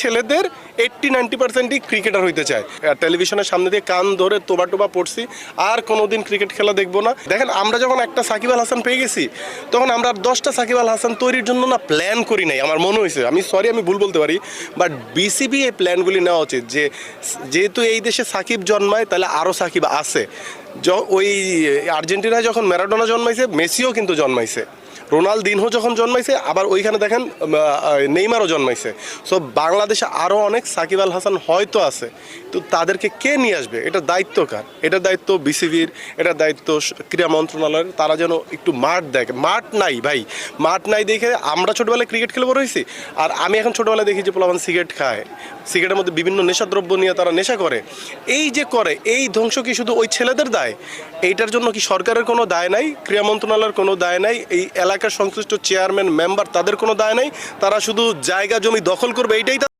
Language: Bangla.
ছেলেদের এইট্টি নাইনটি পার্সেন্টই ক্রিকেটার হইতে চায়। টেলিভিশনের সামনে দিয়ে কান ধরে তোবা টোবা পড়ছি, আর কোনোদিন ক্রিকেট খেলা দেখব না। দেখেন, আমরা যখন একটা সাকিব আল হাসান পেয়ে গেছি, তখন আমরা আর দশটা সাকিব আল হাসান তৈরির জন্য না প্ল্যান করি নাই। আমার মনে হয়েছে, আমি সরি আমি ভুল বলতে পারি বাট বিসিবি এই প্ল্যানগুলি নেওয়া উচিত যে, যেহেতু এই দেশে সাকিব জন্মায়, তাহলে আরও সাকিব আছে। ওই আর্জেন্টিনায় যখন ম্যারাডোনা জন্মাইছে, মেসিও কিন্তু জন্মাইছে। রোনালদিনহো যখন জন্মাইছে, আবার ওইখানে দেখেন নেইমারও জন্মাইছে। সো বাংলাদেশে আরও অনেক সাকিব আল হাসান হয়তো আছে। তো তাদেরকে কে নিয়ে আসবে? এটা দায়িত্ব কার? এটা দায়িত্ব বিসিবির এটা দায়িত্ব ক্রীড়া মন্ত্রণালয়ের। তারা যেন একটু মাঠ দেখে, মাঠ নাই ভাই, মাঠ নাই দেখে আমরা ছোটবেলায় ক্রিকেট খেলে বড় হয়েছি। আর আমি এখন ছোটবেলায় দেখি যে পোলাপান সিগারেট খায়। সিগারেটের মধ্যে বিভিন্ন নেশাদ্রব্য নিয়ে তারা নেশা করে। এই যে করে, এই ধ্বংস কি শুধু ওই ছেলেদের দায়? এইটার জন্য কি সরকারের কোনো দায় নাই? ক্রীড়া মন্ত্রণালয়ের কোনো দায় নাই? এই এলাকার সংশ্লিষ্ট চেয়ারম্যান, মেম্বার তাদের কোনো দায় নেই। তারা শুধু জায়গা জমি দখল করবে, এইটাই